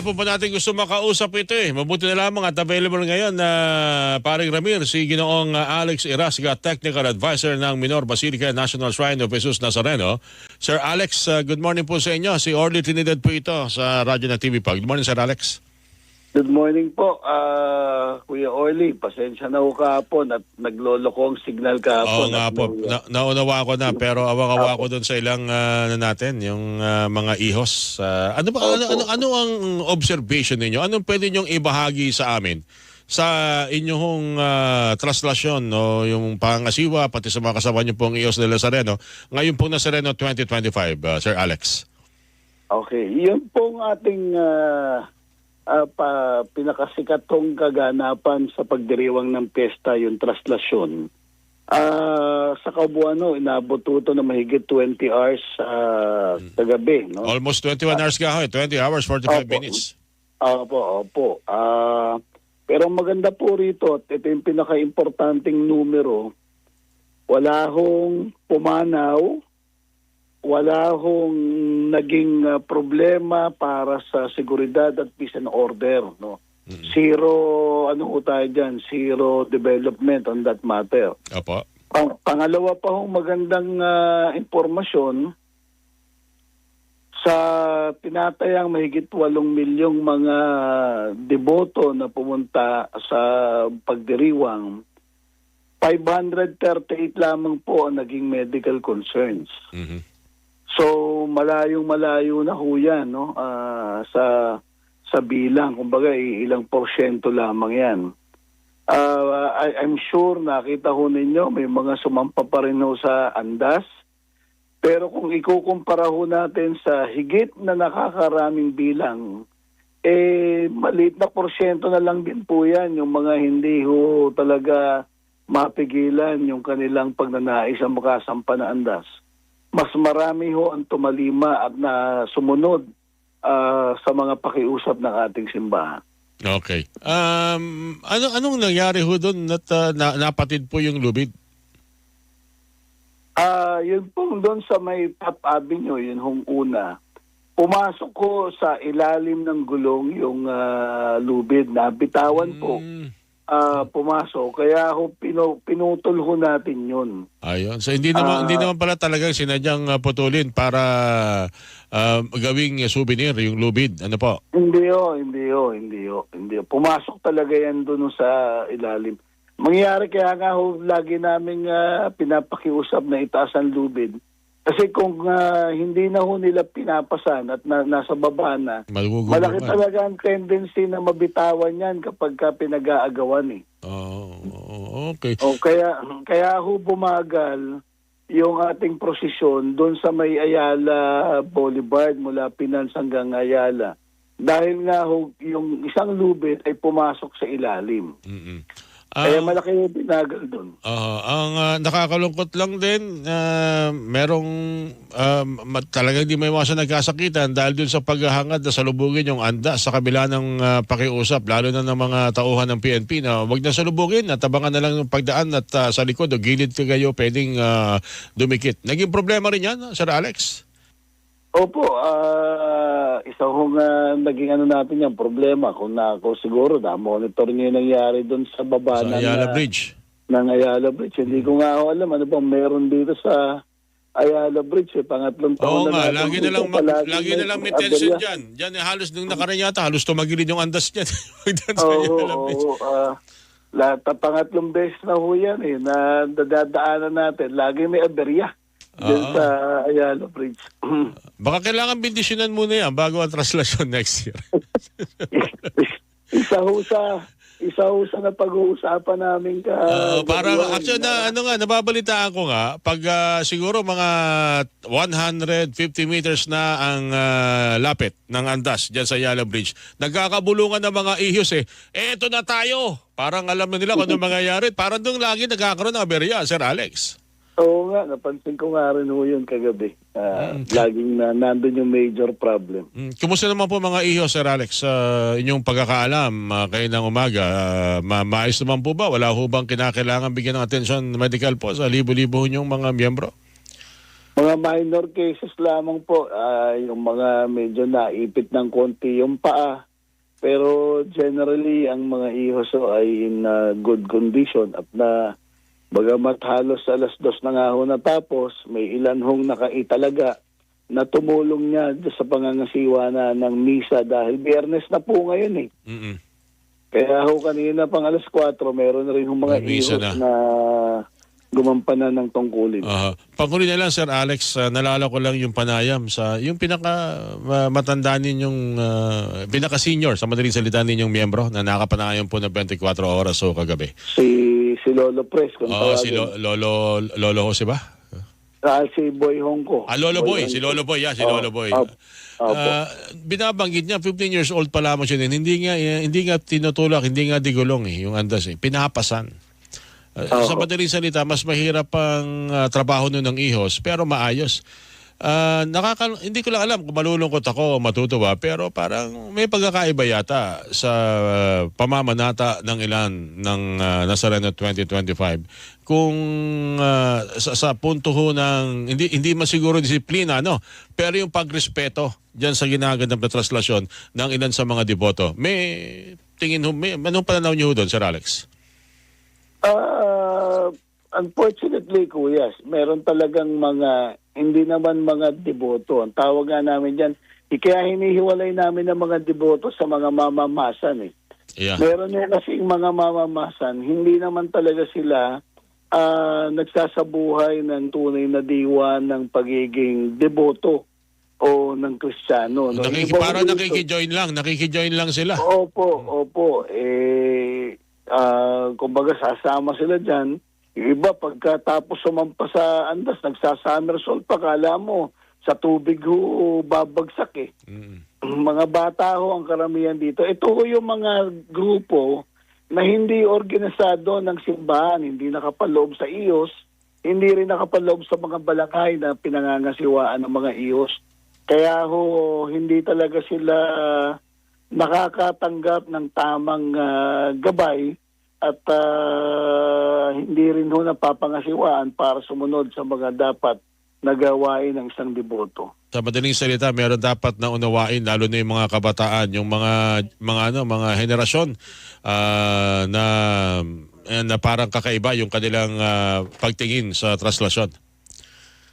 Kahapon pa natin gusto makausap ito eh. Mabuti na lamang at available ngayon na paring Ramir, si Ginoong uh, Alex Irasga, Technical Advisor ng Minor Basilica National Shrine of Jesus Nazareno. Sir Alex, uh, good morning po sa inyo. Si Orly Trinidad po ito sa Radyo na TV Pag. Good morning, Sir Alex. Good morning po, ah, Kuya Orly. Pasensya na ho kahapon at nagloloko ang signal Oo kahapon. nga At po, na, naunawa ko na pero awang-awa ko doon sa ilang uh, natin, yung uh, mga ihos. Uh, ano ba ano, Opo. ano, ano ang observation ninyo? Anong pwede ninyong ibahagi sa amin? sa inyong uh, translasyon no yung pangasiwa pati sa mga kasama niyo pong IOS de Lazareno ngayon pong Nazareno 2025 uh, Sir Alex. Okay, yun pong ating ah, ah, pa, pinakasikat tong kaganapan sa pagdiriwang ng pesta, yung traslasyon. Ah, sa kabuuan, no, inabot ito na mahigit 20 hours ah, kagabi. No? Almost 21 hours ka ho, eh. 20 hours 45 Opo. minutes. Opo, opo. Ah, pero maganda po rito, at ito yung pinaka-importanting numero, wala hong pumanaw, wala hong naging ah, problema para sa seguridad at peace and order. No? Zero, ano ho tayo dyan, zero development on that matter. Opo. Pang- pangalawa pa hong magandang ah, impormasyon, sa tinatayang mahigit 8 milyong mga deboto na pumunta sa pagdiriwang, 538 lamang po ang naging medical concerns. Mhm. So malayong malayo na ho yan no? Ah, sa sa bilang. Kumbaga ilang porsyento lamang yan. Ah, I, I'm sure nakita ho ninyo may mga sumampa pa rin ho sa andas. Pero kung ikukumpara ho natin sa higit na nakakaraming bilang, eh maliit na porsyento na lang din po yan yung mga hindi ho talaga mapigilan yung kanilang pagnanais ang makasampa na andas mas marami ho ang tumalima at na sumunod ah, sa mga pakiusap ng ating simbahan. Okay. Um ano anong nangyari ho doon at uh, na, napatid po yung lubid? Ah, yun po doon sa may Top Avenue, yun hong una. Pumasok ko sa ilalim ng gulong yung ah, lubid na bitawan po. Ah, pumasok kaya ho pinu- pinutol ho natin yun. ayun. So hindi naman Ah. hindi naman pala talagang sinadyang uh, putulin para uh, gawing souvenir yung lubid. Ano po? Hindi ho, hindi ho, hindi ho, hindi ho. Pumasok talaga yan doon sa ilalim. Mangyayari kaya nga ho, lagi namin ah, pinapakiusap na itaas ang lubid. Kasi kung ah, hindi na ho nila pinapasan at na, nasa baba na, Malugulo malaki naman. talaga ang tendency na mabitawan yan kapag ka pinag-aagawan eh. Oh, okay. O kaya kaya ho bumagal yung ating prosesyon doon sa may Ayala Boulevard mula Pinans hanggang Ayala. Dahil nga ho, yung isang lubid ay pumasok sa ilalim. Mm-mm. Kaya Ah, malaki yung binagal doon. ah, ang ah, nakakalungkot lang din, ah, merong ah, ma- talagang di may masa nagkasakitan dahil dun sa paghahangad na salubugin yung anda sa kabila ng ah, pakiusap, lalo na ng mga tauhan ng PNP na wag na salubugin, at tabangan na lang yung pagdaan at ah, sa likod o gilid ka kayo pwedeng ah, dumikit. Naging problema rin yan, Sir Alex? Opo, ah, isa hong ah, naging ano natin yan, problema. Kung na ako siguro na monitor niyo yung nangyari doon sa baba Sa ng, Ayala ah, Bridge. ng Ayala Bridge. Hindi ko nga ako alam ano bang meron dito sa Ayala Bridge. Eh. Pangatlong Oo taon nga, na natin lagi na lang, mag- lagi na lang may tension dyan. Dyan, eh, halos nung nakaraan yata, halos tumagilid yung andas niyan. Oo, oo, oo, ah, lahat ng pangatlong beses na ho yan eh, na dadaanan natin. Lagi may aberya dyan Oo. sa Ayala Bridge. Baka kailangan bindisyonan muna yan bago ang translasyon next year. isa ho sa isa ho sa napag-uusapan namin ka. Uh, parang Gabriel, actually na ano nga nababalitaan ko nga pag ah, siguro mga 150 meters na ang ah, lapit ng andas diyan sa Yala Bridge. Nagkakabulungan ng mga ihos eh. Eh eto na tayo. Parang alam na nila kung ano mangyayari. Parang doon lagi nagkakaroon ng aberya, Sir Alex. Oo nga, napansin ko nga rin ho yun kagabi. Ah, Laging na nandun yung major problem. Mm, Kumusta naman po mga ihos, Sir Alex, sa inyong pagkakaalam uh, kayo ng umaga? Ah, ma maayos naman po ba? Wala ho bang kinakailangan bigyan ng atensyon medical po sa libo-libo nyong mga miyembro? Mga minor cases lamang po, ah, yung mga medyo naipit ng konti yung paa, Pero generally, ang mga ihos ho ay in uh, good condition at na bagamat halos alas dos na nga ho natapos, may ilan hong nakaitalaga na tumulong niya sa pangangasiwa na ng misa dahil biyernes na po ngayon eh. Mm-mm. Kaya ho kanina pang alas 4, meron na rin hong mga ihos na. na, gumampanan ng tungkulin. Aha. Panghuli na lang, Sir Alex, uh, nalala ko lang yung panayam sa yung pinaka uh, matanda ninyong, uh, pinaka-senior sa madaling salita ninyong miyembro na nakapanayam po ng 24 oras o kagabi. Si si Lolo Pres kung Oo, tawagin. si Lo- Lolo, Lolo Jose ba? Ah, si Boy Hongko. Ah, Lolo Boy, si Lolo Boy, yeah, si Oo, Lolo Boy. opo, opo. Ah, binabanggit niya 15 years old pa lamang siya din. Hindi nga eh, hindi nga tinutulak, hindi nga digulong eh, yung andas eh. Pinapasan. Ah, Oo. sa madaling salita, mas mahirap ang ah, trabaho nun ng ihos, pero maayos. Ah, nakaka hindi ko lang alam kung malulungkot ako o matutuwa, pero parang may pagkakaiba yata sa ah, pamamanata ng ilan ng uh, Nazareno 2025. Kung ah, sa, sa punto ho ng hindi hindi masiguro disiplina no, pero yung pagrespeto diyan sa ginaganap na translasyon ng ilan sa mga deboto. May tingin ho, may anong pananaw niyo doon, Sir Alex? Ah, unfortunately, kuya, meron talagang mga, hindi naman mga deboto. Ang tawag nga namin dyan, eh, kaya hinihiwalay namin ng mga deboto sa mga mamamasan eh. Yeah. Meron yan kasing mga mamamasan, hindi naman talaga sila ah, nagsasabuhay ng tunay na diwa ng pagiging deboto o ng kristyano. No? Nakiki, parang nakikijoin lang, nakikijoin lang sila. Opo, opo. Eh, ah, kumbaga sasama sila dyan. Yung iba, pagkatapos sumampa sa andas, nagsasummersault pa, kala mo, sa tubig ho, babagsak eh. Mm. mga bata ho ang karamihan dito. Ito ho yung mga grupo na hindi organisado ng simbahan, hindi nakapaloob sa iyos, hindi rin nakapaloob sa mga balakay na pinangangasiwaan ng mga iyos. Kaya ho, hindi talaga sila nakakatanggap ng tamang ah, gabay at ah, hindi rin ho napapangasiwaan para sumunod sa mga dapat na gawain ng isang deboto. Sa madaling salita, meron dapat na unawain lalo na yung mga kabataan, yung mga mga ano, mga henerasyon ah, na eh, na parang kakaiba yung kanilang ah, pagtingin sa translasyon.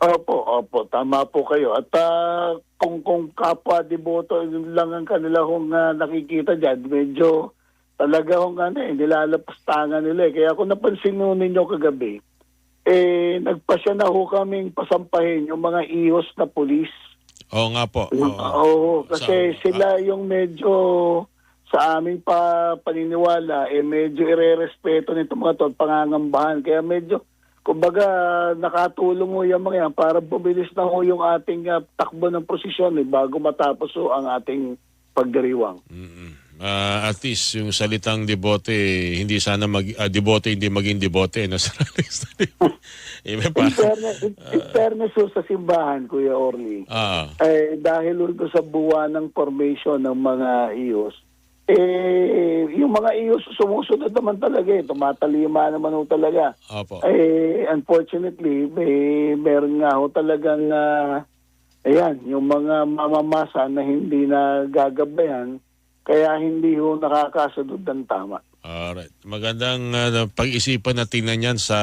Opo, opo, tama po kayo. At ah, kung kung kapwa deboto lang ang kanila hong ah, nakikita diyan, medyo talaga hong ano eh, nilalapas tangan nila eh. Kaya kung napansin nyo ninyo kagabi, eh, nagpasya na ho kaming pasampahin yung mga ihos na pulis. Oo nga po. Oo. Oo, kasi Sa- sila yung medyo sa aming pa paniniwala, eh medyo irerespeto nito mga to at pangangambahan. Kaya medyo, kumbaga, nakatulong mo yung mga yan para bumilis na ho yung ating ah, takbo ng prosesyon eh, bago matapos ho ang ating pagdiriwang. Mm-mm. Ah, at least yung salitang debote, hindi sana mag ah, debote hindi maging debote no. Iba pa. In fairness, in, in fairness sa simbahan, Kuya Orly, Ah. eh, dahil doon sa buwan ng formation ng mga IOS, eh, yung mga IOS sumusunod naman talaga eh, tumatalima naman ho talaga. Opo. Eh, unfortunately, may meron nga ho talagang, ah, ayan, yung mga mamamasa na hindi na gagabayan, kaya hindi ho nakakasunod ng tama. Alright. Magandang uh, pag-isipan na tingnan yan sa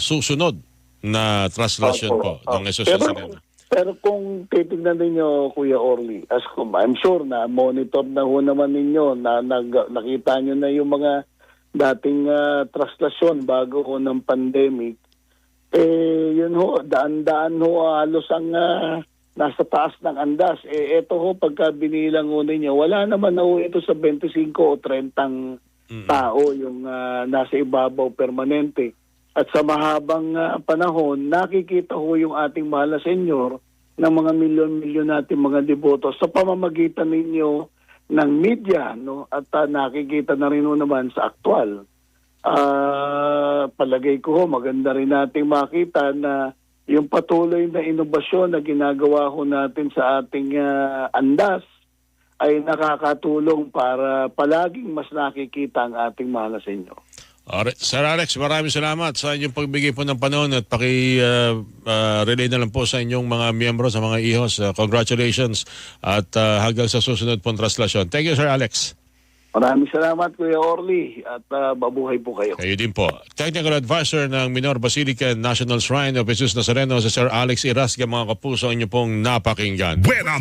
susunod na translasyon po Opo, ng opo. Jesus pero, Nazareno. pero kung titignan ninyo, Kuya Orly, as kung I'm sure na monitor na ho naman ninyo, na, nag, nakita nyo na yung mga dating ah, translasyon bago ho ng pandemic, eh, yun ho, daan-daan ho halos ang ah, nasa taas ng andas. Eh, eto ho, pagka binilang ho ninyo, wala naman na ho ito sa 25 o 30 Mm-mm. tao yung ah, nasa ibabaw permanente. At sa mahabang ah, panahon, nakikita ho yung ating mahal na senyor ng mga milyon-milyon natin mga deboto sa pamamagitan ninyo ng media no at ah, nakikita na rin naman sa aktual. Ah, palagay ko ho, maganda rin nating makita na yung patuloy na inobasyon na ginagawa ho natin sa ating ah, andas ay nakakatulong para palaging mas nakikita ang ating mahal senyor. Alright. Sir Alex, maraming salamat sa inyong pagbigay po ng panahon at paki-relay na lang po sa inyong mga miyembro, sa mga ihos. Uh, congratulations at uh, hanggang sa susunod pong translasyon. Thank you, Sir Alex. Maraming salamat Kuya Orly at ah, mabuhay po kayo. Kayo din po. Technical Advisor ng Minor Basilica National Shrine of Jesus Nazareno, si Sir Alex Irasga, mga kapuso, inyo pong napakinggan. Buena